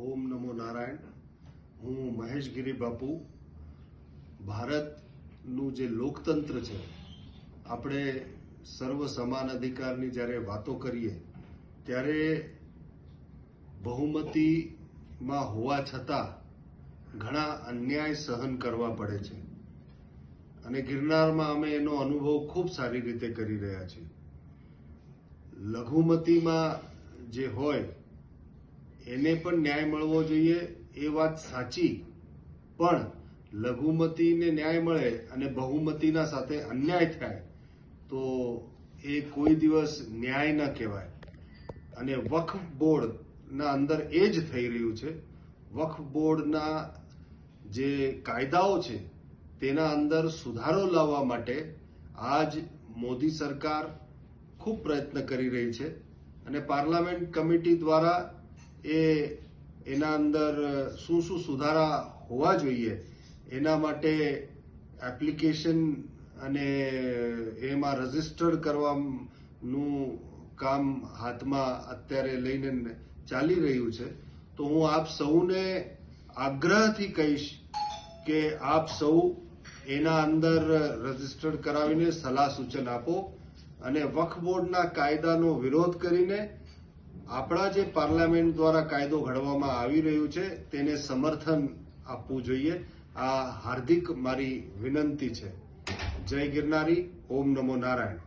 ઓમ નમો નારાયણ. હું મહેશગીરી બાપુ. ભારતનું જે લોકતંત્ર છે, આપણે સર્વ સમાન અધિકારની જ્યારે વાતો કરીએ, ત્યારે બહુમતીમાં હોવા છતાં ઘણા અન્યાય સહન કરવા પડે છે. અને ગિરનારમાં અમે એનો અનુભવ ખૂબ સારી રીતે કરી રહ્યા છીએ. લઘુમતીમાં જે હોય એને પણ ન્યાય મળવો જોઈએ, એ વાત સાચી. પણ લઘુમતીને ન્યાય મળે અને બહુમતીના સાથે અન્યાય થાય, તો એ કોઈ દિવસ ન્યાય ન કહેવાય. અને વક્ફ બોર્ડના અંદર એ જ થઈ રહ્યું છે. વક્ફ બોર્ડના જે કાયદાઓ છે, તેના અંદર સુધારો લાવવા માટે આજ મોદી સરકાર ખૂબ પ્રયત્ન કરી રહી છે. અને પાર્લામેન્ટ કમિટી દ્વારા એ એના અંદર શું શું સુધારા હોવા જોઈએ એના માટે એપ્લિકેશન અને એમાં રજીસ્ટર્ડ કરવાનું કામ હાથમાં અત્યારે લઈને ચાલી રહ્યું છે. તો હું આપ સૌને આગ્રહથી કહીશ કે આપ સૌ એના અંદર રજીસ્ટર્ડ કરાવીને સલાહ સૂચન આપો અને વક્ફ બોર્ડના કાયદાનો વિરોધ કરીને આપણા જે પાર્લામેન્ટ દ્વારા કાયદો ઘડવામાં આવી રહ્યું છે, તેને સમર્થન આપવું જોઈએ. આ હાર્દિક મારી વિનંતી છે. જય ગિરનારી, ઓમ નમો નારાયણ.